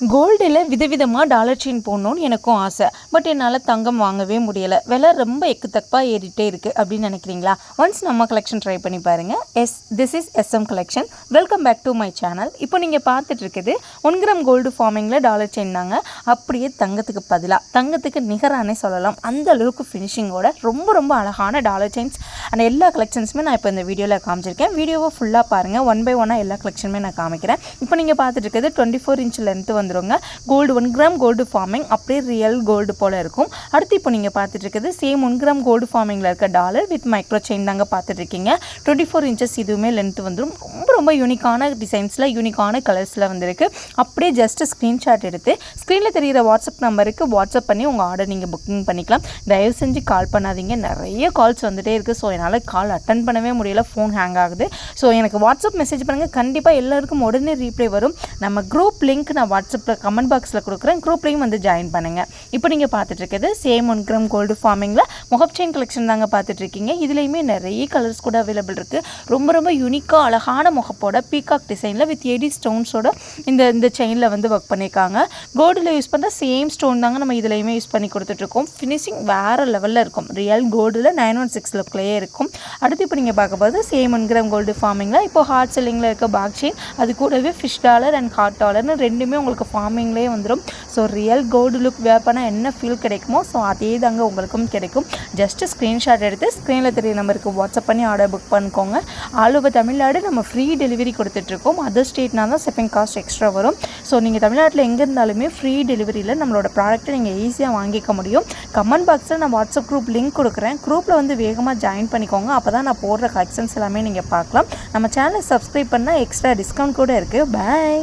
கோல்டில் விதவிதமாக dollar chain போடணும்னு எனக்கும் ஆசை. பட் என்னால் தங்கம் வாங்கவே முடியலை. விலை ரொம்ப எக்குத்தப்பாக ஏறிட்டே இருக்குது அப்படின்னு நினைக்கிறீங்களா? ஒன்ஸ் நம்ம கலெக்ஷன் ட்ரை பண்ணி பாருங்கள் yes this is SM collection welcome back to my channel இப்போ நீங்கள் பார்த்துட்டு இருக்குது ஒன் கிராம் கோல்டு ஃபார்மிங்கில் டாலர் செயின் தாங்க. அப்படியே தங்கத்துக்கு பதிலாக தங்கத்துக்கு நிகரானே சொல்லலாம். அந்த அளவுக்கு ஃபினிஷிங்கோட ரொம்ப ரொம்ப அழகான டாலர் செயின்ஸ் அண்ட் எல்லா கலெக்ஷன்ஸுமே நான் இப்போ இந்த வீடியோவில் காமிச்சிருக்கேன். வீடியோவை ஃபுல்லாக பாருங்கள் ஒன் பை ஒன்னாக எல்லா கலெக்ஷனுமே நான் காமிக்கிறேன். இப்போ நீங்கள் பார்த்துட்டு இருக்கிறது டுவெண்ட்டி ஃபோர் இன்ச் லென்த்து வந்து வந்துடுங்க gold one gram gold forming அப்படியே ரியல் கோல்டு போல் இருக்கும். அடுத்து இப்போ நீங்கள் பார்த்துட்டு இருக்கிறது சேம் ஒன் கிராம் கோல்டு ஃபார்மிங்கில் இருக்க டாலர் வித் மைக்ரோ செயின் தாங்க பார்த்துட்டு இருக்கீங்க. டுவெண்ட்டி ஃபோர் இன்ச்சஸ் இதுவுமே லென்த் வந்துடும் ரொம்ப ரொம்ப யூனிக்கான டிசைன்ஸில் யூனிக்கான கலர்ஸில் வந்திருக்கு. அப்படியே ஜஸ்ட் ஸ்க்ரீன்ஷாட் எடுத்து ஸ்க்ரீனில் தெரிகிற வாட்ஸ்அப் நம்பருக்கு வாட்ஸ்அப் பண்ணி உங்கள் ஆர்டர் நீங்கள் புக்கிங் பண்ணிக்கலாம். தயவு செஞ்சு கால் பண்ணாதீங்க. நிறைய கால்ஸ் வந்துகிட்டே இருக்குது ஸோ என்னால் கால் அட்டன் பண்ணவே முடியல. ஃபோன் ஹேங் ஆகுது. ஸோ எனக்கு வாட்ஸ்அப் மெசேஜ் பண்ணுங்கள் கண்டிப்பாக எல்லாருக்கும் உடனே ரீப்ளை வரும். நம்ம குரூப் லிங்க் நான் வாட்ஸ்அப் வாட்ஸ்அப்பில் கமெண்ட் பாக்ஸில் கொடுக்குறேன். குரூப்லேயும் வந்து ஜாயின் பண்ணுங்கள் இப்போ நீங்கள் பார்த்துட்ருக்கிறது சேம் ஒன் கிராம் கோல்டு ஃபார்மிங்கில் முகப் செயின் கலெக்ஷன் தாங்க பார்த்துட்ருக்கீங்க. இதுலேயுமே நிறைய கலர்ஸ் கூட அவைலபிள் இருக்குது ரொம்ப ரொம்ப யூனிக்காக அழகான முகப்போட பீகாக் டிசைனில் வித் எடி ஸ்டோன்ஸோட இந்த இந்த செயினில் வந்து ஒர்க் பண்ணியிருக்காங்க. கோல்டில் யூஸ் பண்ணுற சேம் ஸ்டோன் தாங்க நம்ம இதுலேயுமே யூஸ் பண்ணி கொடுத்துட்ருக்கோம். ஃபினிஷிங் வேறு லெவலில் இருக்கும். ரியல் கோல்டில் நைன் ஒன் சிக்ஸ் லுக்லேயே இருக்கும். அடுத்து இப்போ நீங்கள் பார்க்க போது சேம் ஒன் கிராம் கோல்டு ஃபார்மிங்கில் இப்போ ஹார்ட் செல்லிங்கில் இருக்க பாக் செயின் அது கூடவே ஃபிஷ் டாலர் அண்ட் ஹார்ட் டாலர்னு ரெண்டுமே உங்களுக்கு ஃபார்மிங்லேயே வந்துடும் so real gold look wear பண்ணால் என்ன ஃபீல் கிடைக்குமோ ஸோ அதே தாங்க உங்களுக்கும் கிடைக்கும். ஜஸ்ட்டு ஸ்க்ரீன்ஷாட் எடுத்து ஸ்க்ரீனில் தெரிய நம்பருக்கு வாட்ஸ்அப் பண்ணி ஆர்டர் புக் பண்ணிக்கோங்க. ஆல் ஓவர் தமிழ்நாடு நம்ம ஃப்ரீ டெலிவரி கொடுத்துட்ருக்கோம். அதர் ஸ்டேட்னா தான் செப்பிங் காஸ்ட் எக்ஸ்ட்ரா வரும். ஸோ நீங்கள் தமிழ்நாட்டில் எங்கே இருந்தாலுமே ஃப்ரீ டெலிவரியில் நம்மளோட ப்ராடக்ட்டை நீங்கள் ஈஸியாக வாங்கிக்க முடியும். கமெண்ட் பாக்ஸில் நான் வாட்ஸ்அப் குரூப் லிங்க் கொடுக்குறேன். குரூப்பில் வந்து வேகமாக ஜாயின் பண்ணிக்கோங்க. அப்போ தான் நான் போடுற கலெக்ஷன்ஸ் எல்லாமே நீங்கள் பார்க்கலாம். நம்ம சேனலை சப்ஸ்கிரைப் பண்ணால் எக்ஸ்ட்ரா டிஸ்கவுண்ட் கூட இருக்குது பை